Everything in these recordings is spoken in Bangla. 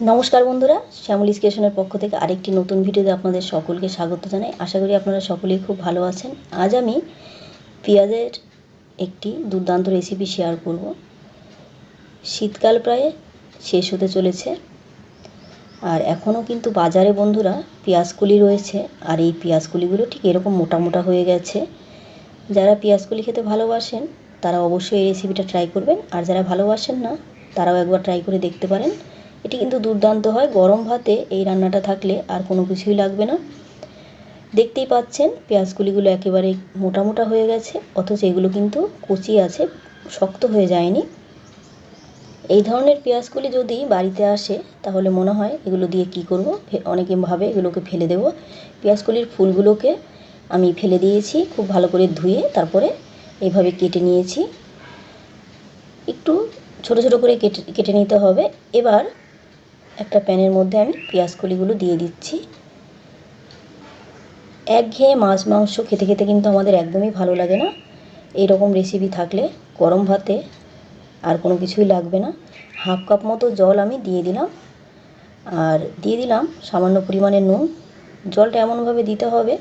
নমস্কার বন্ধুরা, শ্যামলী স্টেশনের পক্ষ থেকে আরেকটি নতুন ভিডিওতে আপনাদের সকলকে স্বাগত জানাই। আশা করি আপনারা সকলেই খুব ভালো আছেন। আজ আমি পেঁয়াজের একটি দুর্দান্ত রেসিপি শেয়ার করব। শীতকাল প্রায় শেষ হতে চলেছে আর এখনও কিন্তু বাজারে বন্ধুরা পেঁয়াজকলি রয়েছে আর এই পেঁয়াজকলিগুলো ঠিক এরকম মোটা মোটা হয়ে গেছে। যারা পেঁয়াজকলি খেতে ভালোবাসেন, তারা অবশ্যই এই রেসিপিটা ট্রাই করবেন। আর যারা ভালোবাসেন না, তারাও একবার ট্রাই করে দেখতে পারেন। এটি কিন্তু দুর্দান্ত হয়। গরম ভাতে এই রান্নাটা থাকলে আর কোনো কিছুই লাগবে না। দেখতেই পাচ্ছেন, পেঁয়াজগুলিগুলো একেবারে মোটা মোটা হয়ে গেছে, অথচ এগুলো কিন্তু কচি আছে, শক্ত হয়ে যায়নি। এই ধরনের পেঁয়াজগুলি যদি বাড়িতে আসে, তাহলে মনে হয় এগুলো দিয়ে কি করব? অনেকে ভাবে এগুলোকে ফেলে দেব। পেঁয়াজকলির ফুলগুলোকে আমি ফেলে দিয়েছি, খুব ভালো করে ধুয়ে তারপরে এইভাবে কেটে নিয়েছি। একটু ছোট ছোট করে কেটে কেটে নিতে হবে। এবার একটা প্যানের মধ্যে আমি পেঁয়াজ কলিগুলো দিয়ে দিচ্ছি। একঘেয়ে মাছ মাংস খেতে খেতে কিন্তু আমাদের একদমই ভালো লাগে না। এই রকম রেসিপি থাকলে গরম ভাতে আর কোনো কিছুই লাগবে না। হাফ কাপ মতো জল আমি দিয়ে দিলাম। আর দিয়ে দিলাম সামান্য পরিমাণে নুন। জলটা এমনভাবে দিতে হবে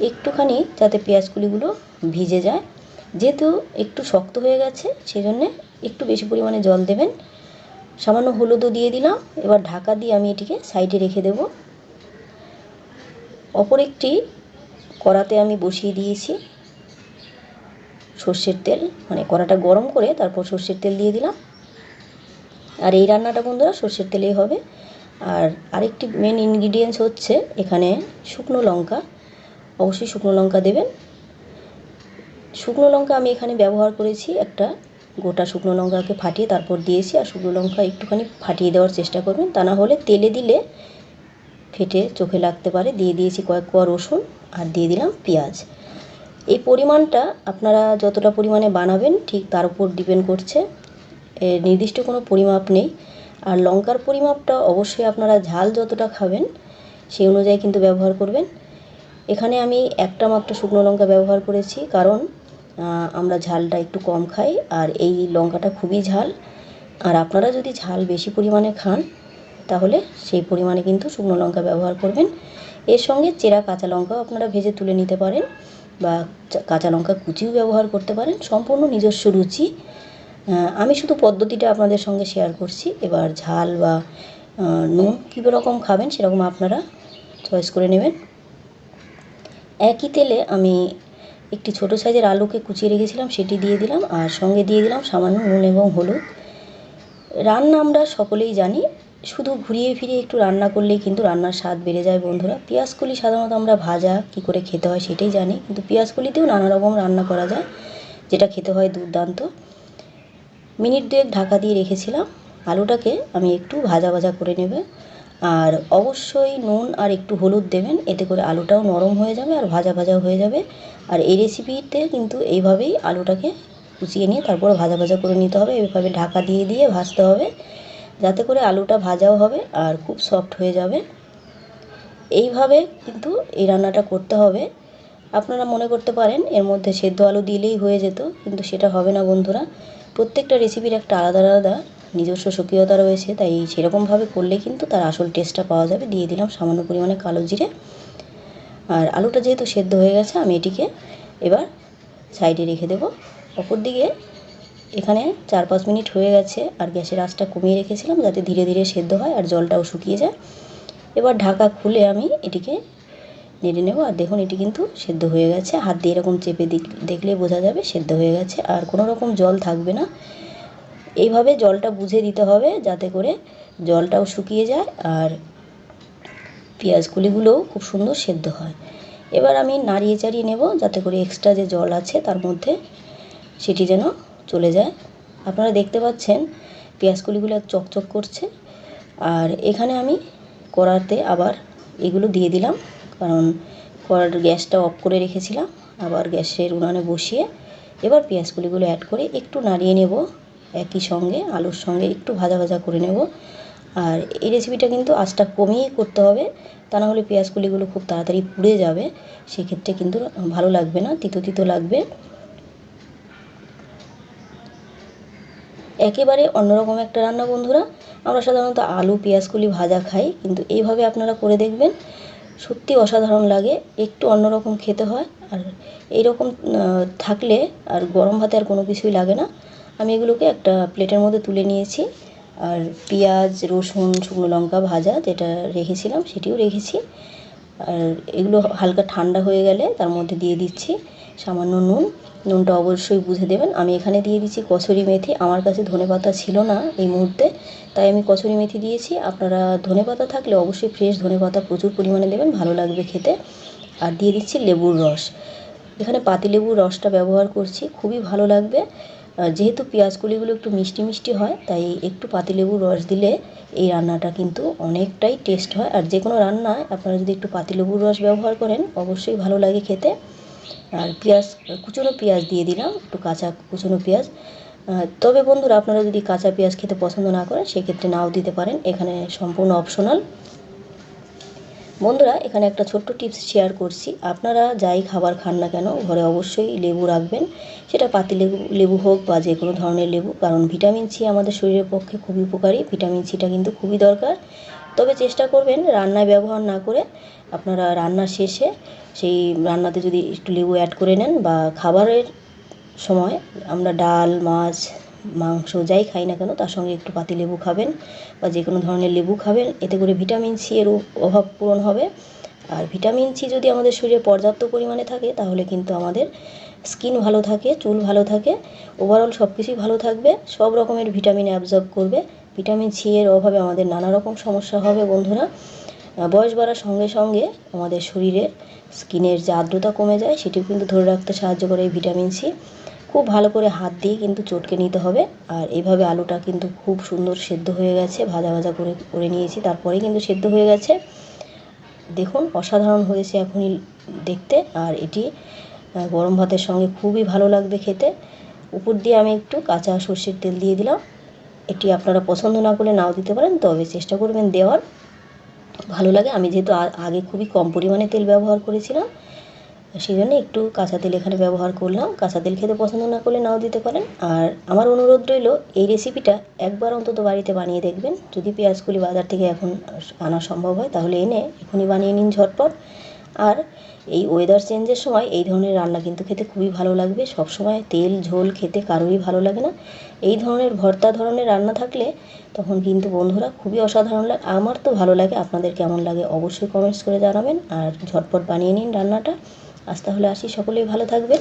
একটুখানি যাতে পেঁয়াজকুলিগুলো ভিজে যায়। যেহেতু একটু শক্ত হয়ে গেছে, সেজন্যে একটু বেশি পরিমাণে জল দেবেন। সামান্য হলুদও দিয়ে দিলাম। এবার ঢাকা দিয়ে আমি এটিকে সাইডে রেখে দেব। অপর একটি কড়াতে আমি বসিয়ে দিয়েছি সর্ষের তেল। মানে কড়াটা গরম করে তারপর সর্ষের তেল দিয়ে দিলাম। আর এই রান্নাটা বন্ধুরা সর্ষের তেলেই হবে। আর আরেকটি মেন ইনগ্রিডিয়েন্টস হচ্ছে এখানে শুকনো লঙ্কা। অবশ্যই শুকনো লঙ্কা দেবেন। শুকনো লঙ্কা আমি এখানে ব্যবহার করেছি একটা গোটা শুকনো লঙ্কাকে ফাটিয়ে তারপর দিয়েছি আর শুকনো লঙ্কা একটুখানি ফাটিয়ে দেওয়ার চেষ্টা করবেন। তা না হলে তেলে দিলে ফেটে চোখে লাগতে পারে। দিয়ে দিয়েছি কয়েক কোয়া রসুন আর দিয়ে দিলাম পেঁয়াজ। এই পরিমাণটা আপনারা যতটা পরিমাণে বানাবেন ঠিক তার উপর ডিপেন্ড করছে। এর নির্দিষ্ট কোনো পরিমাপ নেই। আর লঙ্কার পরিমাপটা অবশ্যই আপনারা ঝাল যতটা খাবেন সেই অনুযায়ী কিন্তু ব্যবহার করবেন। এখানে আমি একটা মাত্র শুকনো লঙ্কা ব্যবহার করেছি কারণ আমরা ঝালটা একটু কম খাই আর এই লঙ্কাটা খুবই ঝাল। আর আপনারা যদি ঝাল বেশি পরিমাণে খান, তাহলে সেই পরিমাণে কিন্তু শুকনো লঙ্কা ব্যবহার করবেন। এর সঙ্গে চেরা কাঁচা লঙ্কাও আপনারা ভেজে তুলে নিতে পারেন বা কাঁচা লঙ্কা কুচিও ব্যবহার করতে পারেন। সম্পূর্ণ নিজস্ব রুচি। আমি শুধু পদ্ধতিটা আপনাদের সঙ্গে শেয়ার করছি। এবার ঝাল বা নুন কী রকম খাবেন সেরকম আপনারা চয়েস করে নেবেন। একই তেলে আমি একটি ছোট সাইজের আলুকে কুচিয়ে রেখেছিলাম, সেটি দিয়ে দিলাম আর সঙ্গে দিয়ে দিলাম সামান্য নুন এবং হলুদ। রান্না আমরা সকলেই জানি, শুধু ঘুরিয়ে ফিরিয়ে একটু রান্না করলেই কিন্তু রান্নার স্বাদ বেড়ে যায় বন্ধুরা। পেঁয়াজকলি সাধারণত আমরা ভাজা কি করে খেতে হয় সেটাই জানি, কিন্তু পেঁয়াজকলিতেও নানা রকম রান্না করা যায়, যেটা খেতে হয় দুর্দান্ত। মিনিট দুয়েক ঢাকা দিয়ে রেখেছিলাম, আলুটাকে আমি একটু ভাজা ভাজা করে নেবে। আর অবশ্যই নুন আর একটু হলুদ দেবেন, এতে করে আলুটাও নরম হয়ে যাবে আর ভাজা ভাজাও হয়ে যাবে। আর এই রেসিপিতে কিন্তু এইভাবেই আলুটাকে কুচিয়ে নিয়ে তারপরে ভাজা ভাজা করে নিতে হবে এইভাবে ঢাকা দিয়ে দিয়ে ভাজতে হবে। যাতে করে আলুটা ভাজাও হবে আর খুব সফট হয়ে যাবে। এইভাবে কিন্তু এই রান্নাটা করতে হবে। আপনারা মনে করতে পারেন, এর মধ্যে সেদ্ধ আলু দিলেই হয়ে যেত, কিন্তু সেটা হবে না বন্ধুরা। প্রত্যেকটা রেসিপির একটা আলাদা আলাদা নিজস্ব স্বকীয়তা রয়েছে, তাই সেরকমভাবে করলে কিন্তু তার আসল টেস্টটা পাওয়া যাবে। দিয়ে দিলাম সামান্য পরিমাণে কালো জিরে। আর আলুটা যেহেতু সেদ্ধ হয়ে গেছে, আমি এটিকে এবার সাইডে রেখে দেবো। অপর দিকে এখানে চার পাঁচ মিনিট হয়ে গেছে, আর গ্যাসের আঁচটা কমিয়ে রেখেছিলাম যাতে ধীরে ধীরে সেদ্ধ হয় আর জলটাও শুকিয়ে যায়। এবার ঢাকা খুলে আমি এটিকে নেড়ে নেব। আর দেখুন, এটি কিন্তু সেদ্ধ হয়ে গেছে। হাত দিয়ে এরকম চেপে দেখলে বোঝা যাবে সেদ্ধ হয়ে গেছে। আর কোনো রকম জল থাকবে না। এইভাবে জলটা বুঝে দিতে হবে যাতে করে জলটাও শুকিয়ে যায় আর পেঁয়াজ কুলিগুলোও খুব সুন্দর সেদ্ধ হয়। এবার আমি নাড়িয়ে চাড়িয়ে নেব যাতে করে এক্সট্রা যে জল আছে তার মধ্যে সেটি যেন চলে যায়। আপনারা দেখতে পাচ্ছেন পেঁয়াজ কুলিগুলো চকচক করছে আর এখানে আমি কড়াতে আবার এগুলো দিয়ে দিলাম কারণ কড়ার গ্যাসটা অফ করে রেখেছিলাম, আবার গ্যাসের উনানে বসিয়ে এবার পেঁয়াজ কুলিগুলো অ্যাড করে একটু নাড়িয়ে নেব। একই সঙ্গে, আলুর সঙ্গে একটু ভাজা ভাজা করে নেব। আর এই রেসিপিটা কিন্তু আঁচটা কমিয়ে করতে হবে, তা না হলে পেঁয়াজ কুলিগুলো খুব তাড়াতাড়ি পুড়ে যাবে। সেক্ষেত্রে কিন্তু ভালো লাগবে না, তিতো তিতো লাগবে। একেবারে অন্যরকম একটা রান্না, বন্ধুরা। আমরা সাধারণত আলু, পেঁয়াজগুলি ভাজা খাই, কিন্তু এইভাবে আপনারা করে দেখবেন, সত্যি অসাধারণ লাগে, একটু অন্যরকম খেতে হয়। আর এইরকম থাকলে আর গরম ভাতে আর কোনো কিছুই লাগে না। আমি এগুলোকে একটা প্লেটের মধ্যে তুলে নিয়েছি। আর পেঁয়াজ, রসুন, শুকনো লঙ্কা ভাজা যেটা রেখেছিলাম সেটিও রেখেছি। আর এগুলো হালকা ঠান্ডা হয়ে গেলে তার মধ্যে দিয়ে দিচ্ছি সামান্য নুন। নুনটা অবশ্যই বুঝে দেবেন। আমি এখানে দিয়ে দিচ্ছি কচুরি মেথি। আমার কাছে ধনেপাতা ছিল না এই মুহূর্তে, তাই আমি কচুরি মেথি দিয়েছি। আপনারা ধনেপাতা থাকলে অবশ্যই ফ্রেশ ধনেপাতা প্রচুর পরিমাণে দেবেন, ভালো লাগবে খেতে। আর দিয়ে দিচ্ছি লেবুর রস। এখানে পাতিলেবুর রসটা ব্যবহার করছি, খুবই ভালো লাগবে। যেহেতু পেঁয়াজ কলিগুলো একটু মিষ্টি মিষ্টি হয়, তাই একটু পাতিলেবুর রস দিলে এই রান্নাটা কিন্তু অনেকটাই টেস্ট হয়। আর যে কোনো রান্নায় আপনারা যদি একটু পাতিলেবুর রস ব্যবহার করেন, অবশ্যই ভালো লাগে খেতে। আর পেঁয়াজ, কুচনো পেঁয়াজ দিয়ে দিলাম, একটু কাঁচা কুচনো পেঁয়াজ। তবে বন্ধুরা, আপনারা যদি কাঁচা পেঁয়াজ খেতে পছন্দ না করেন, সেক্ষেত্রে নাও দিতে পারেন। এখানে সম্পূর্ণ অপশনাল বন্ধুরা, এখানে একটা ছোট্ট টিপস শেয়ার করছি। আপনারা যাই খাবার খান না কেন, ঘরে অবশ্যই লেবু রাখবেন। সেটা পাতি লেবু লেবু হোক বা যে কোনো ধরনের লেবু, কারণ ভিটামিন সি আমাদের শরীরের পক্ষে খুবই উপকারী। ভিটামিন সিটা কিন্তু খুবই দরকার। তবে চেষ্টা করবেন রান্নায় ব্যবহার না করে আপনারা রান্নার শেষে সেই রান্নাতে যদি একটু লেবু অ্যাড করে নেন বা খাবারের সময় আমরা ডাল, মাছ মাংস যাই খাই না কেন, তার সঙ্গে একটু পাতি লেবু খাবেন বা যে কোনো ধরনের লেবু খাবেন। এতে করে ভিটামিন সি এর অভাব পূরণ হবে। আর ভিটামিন সি যদি আমাদের শরীরে পর্যাপ্ত পরিমাণে থাকে, তাহলে কিন্তু আমাদের স্কিন ভালো থাকে, চুল ভালো থাকে ওভারঅল সব কিছুই ভালো থাকবে, সব রকমের ভিটামিন অ্যাবজর্ব করবে। ভিটামিন সি এর অভাবে আমাদের নানা রকম সমস্যা হবে বন্ধুরা। বয়স বাড়ার সঙ্গে সঙ্গে আমাদের শরীরের স্কিনের যে আর্দ্রতা কমে যায়, সেটিও কিন্তু ধরে রাখতে সাহায্য করে এই ভিটামিন সি খুব ভালো করে হাত দিয়ে কিন্তু চটকে নিতে হবে। আর এইভাবে আলুটা কিন্তু খুব সুন্দর সেদ্ধ হয়ে গেছে। ভাজা ভাজা করে করে নিয়েছি, তারপরেই কিন্তু সেদ্ধ হয়ে গেছে। দেখুন, অসাধারণ হয়েছে এখনই দেখতে। আর এটি গরম ভাতের সঙ্গে খুবই ভালো লাগবে খেতে। উপর দিয়ে আমি একটু কাঁচা সর্ষের তেল দিয়ে দিলাম। এটি আপনারা পছন্দ না করলে নাও দিতে পারেন, তবে চেষ্টা করবেন দেওয়ার। ভালো লাগে। আমি যেহেতু আগে খুবই কম পরিমাণে তেল ব্যবহার করেছিলাম। সেই জন্য একটু কাঁচা তেল এখানে ব্যবহার করলাম। কাঁচা তেল খেতে পছন্দ না করলে নাও দিতে পারেন। আর আমার অনুরোধ রইল, এই রেসিপিটা একবার অন্তত বাড়িতে বানিয়ে দেখবেন। যদি পেঁয়াজগুলি বাজার থেকে এখন আনা সম্ভব হয়, তাহলে এনে এখনই বানিয়ে নিন ঝটপট। আর এই ওয়েদার চেঞ্জের সময় এই ধরনের রান্না কিন্তু খেতে খুবই ভালো লাগবে। সব সময় তেল, ঝোল খেতে কারোরই ভালো লাগে না। এই ধরনের ভর্তা ধরনের রান্না থাকলে তখন কিন্তু বন্ধুরা খুবই অসাধারণ লাগে। আমার তো ভালো লাগে, আপনাদের কেমন লাগে অবশ্যই কমেন্টস করে জানাবেন। আর ঝটপট বানিয়ে নিন রান্নাটা। আজ তাহলে আসি। সকলেই ভালো থাকবেন।